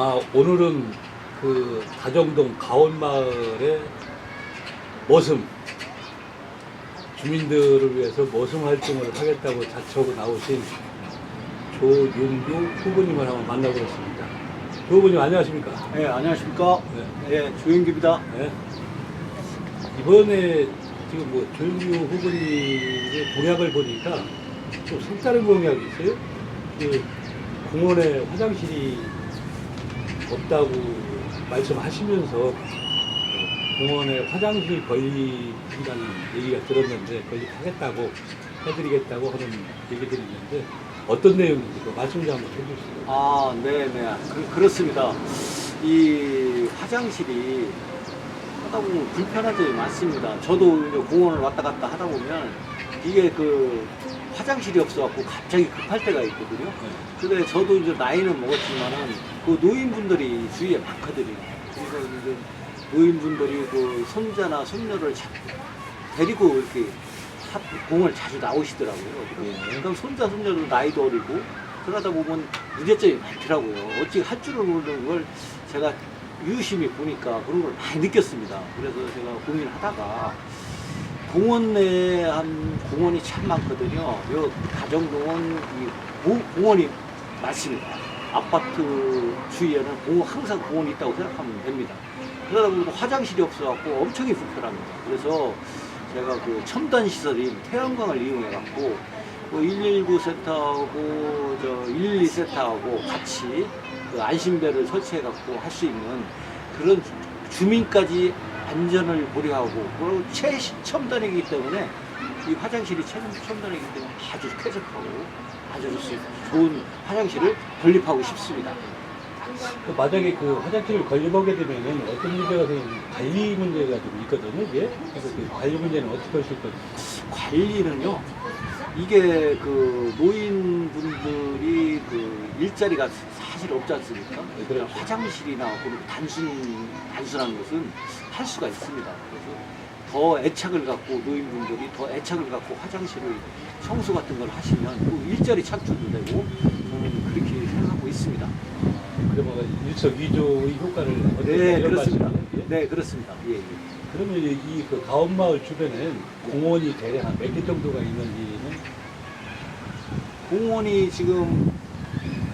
아, 오늘은 그 다정동 가온마을의 머슴 주민들을 위해서 머슴 활동을 하겠다고 자처하고 나오신 조윤규 후보님을 한번 만나보겠습니다. 조 후보님 안녕하십니까? 네, 안녕하십니까. 네. 네, 조영규입니다. 네. 이번에 지금 뭐 조윤규 후보님의 공약을 보니까 좀 색다른 공약이 있어요. 그 공원에 화장실이 없다고 말씀하시면서 어, 공원에 화장실 건립이라는 얘기가 들었는데 건립하겠다고 해드리겠다고 하는 얘기들이 있는데 어떤 내용인지 그 말씀 좀 한번 해주시죠. 아, 네, 네. 그, 그렇습니다. 이 화장실이 하다 보면 불편한 점이 많습니다. 저도 이제 공원을 왔다 갔다 하다 보면 이게 그 화장실이 없어갖고 갑자기 급할 때가 있거든요. 근데 저도 이제 나이는 먹었지만은 그 노인분들이 주위에 많거든요. 그래서 이제 노인분들이 그 손자나 손녀를 자- 데리고 이렇게 하- 공을 자주 나오시더라고요. 예. 그럼 손자 손녀도 나이도 어리고 그러다 보면 문제점이 많더라고요. 어찌 할 줄을 모르는 걸 제가 유심히 보니까 그런 걸 많이 느꼈습니다. 그래서 제가 고민하다가 공원 내에 한 공원이 참 많거든요. 요 가정공원 이 고- 공원이 많습니다. 아파트 주위에는 공원 항상 공원이 있다고 생각하면 됩니다. 그러다 보니까 화장실이 없어갖고 엄청이 불편합니다. 그래서 제가 그 첨단 시설인 태양광을 이용해 갖고 뭐 119 센터하고 저 112 센터하고 같이 그 안심배를 설치해 갖고 할 수 있는 그런 주민까지 안전을 고려하고 그리고 최 첨단이기 때문에 이 화장실이 최 첨단이기 때문에 아주 쾌적하고 아주 좋은 화장실을 건립하고 싶습니다. 그 만약에 그 화장실을 건립하게 되면은 어떤 문제가 생기면 관리 문제가 좀 있거든요, 이게. 그래서 그 관리 문제는 어떻게 하실 건지. 관리는요. 이게 그 노인분들이 그 일자리가 사실 없지 않습니까? 네, 그렇죠. 화장실이나 그런 단순 단순한 것은 할 수가 있습니다. 그래서 더 애착을 갖고 노인분들이 더 애착을 갖고 화장실을 청소 같은 걸 하시면 그 일자리 창출도 되고 저는 그렇게 생각하고 있습니다. 그러면 일석이조의 효과를 네, 그렇습니다. 네, 그렇습니다. 예, 예. 그러면 이 그 가온마을 주변엔 공원이 대략 한몇개 정도가 있는지는 공원이 지금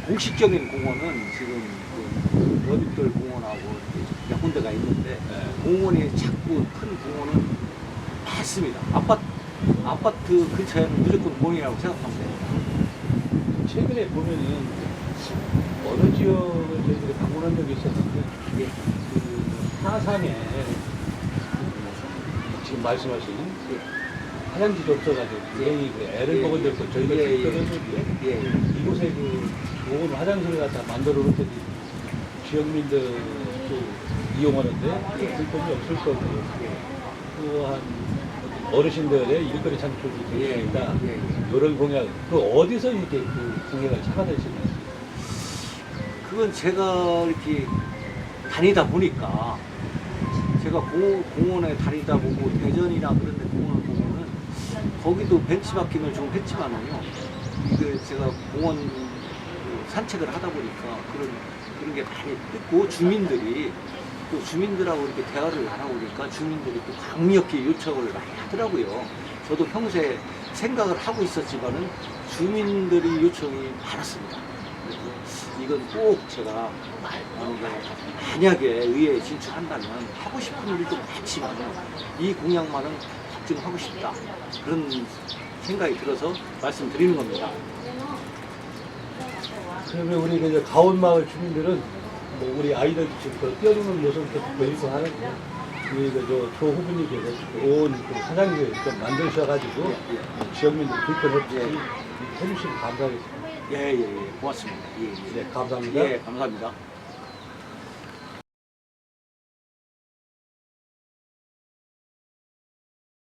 공식적인 공원은 지금 그 여빛돌 공원하고 몇 군데가 있는데 네. 공원이 작고 큰 공원은 많습니다. 아파트 아파트 근처에는 무조건 공원이라고 생각하면 돼요. 최근에 보면은 어느 지역을 저희들이 방문한 적이 있었는데 예. 그 하산에 지금 말씀하신 그 화장실이 없어가지고 굉장히 그 애를 예. 먹은 데 있고 저희가 예, 예. 예, 예. 이곳에 그 좋은 화장실을 갖다 만들어 놓을 테니 지역민들도 이용하는데 불편이 없을 거고 또한 어르신들의 일거리 창출이 될 예. 예, 예. 이런 공약, 그 어디서 이렇게 그 공약을 착안하시나요? 그건 제가 이렇게 다니다 보니까 제가 공, 공원 에 다니다 보고 대전이나 그런 데 공원을 보면은 거기도 벤치마킹을 좀 했지만은요 이게 제가 공원 그 산책을 하다 보니까 그런 그런 게 많이 있고 주민들이 또 주민들하고 이렇게 대화를 나눠보니까 주민들이 또 강력히 요청을 많이 하더라고요. 저도 평소에 생각을 하고 있었지만은 주민들이 요청이 많았습니다. 이건 꼭 제가 만약에, 의회에 진출한다면 하고 싶은 일도 많지만 이 공약만은 확증하고 싶다. 그런 생각이 들어서 말씀드리는 겁니다. 그러면 우리 그 가온마을 주민들은 뭐 우리 아이들 지금 그 뛰어노는 모습도 보이고 하는데 우리 그저 조 후보님께서 좋은 그 화장실 좀 만드셔가지고 지역민들 불편 없이 예. 해주시면 감사하겠습니다. 예, 예, 예. 고맙습니다. 예, 예. 네, 감사합니다. 예, 감사합니다.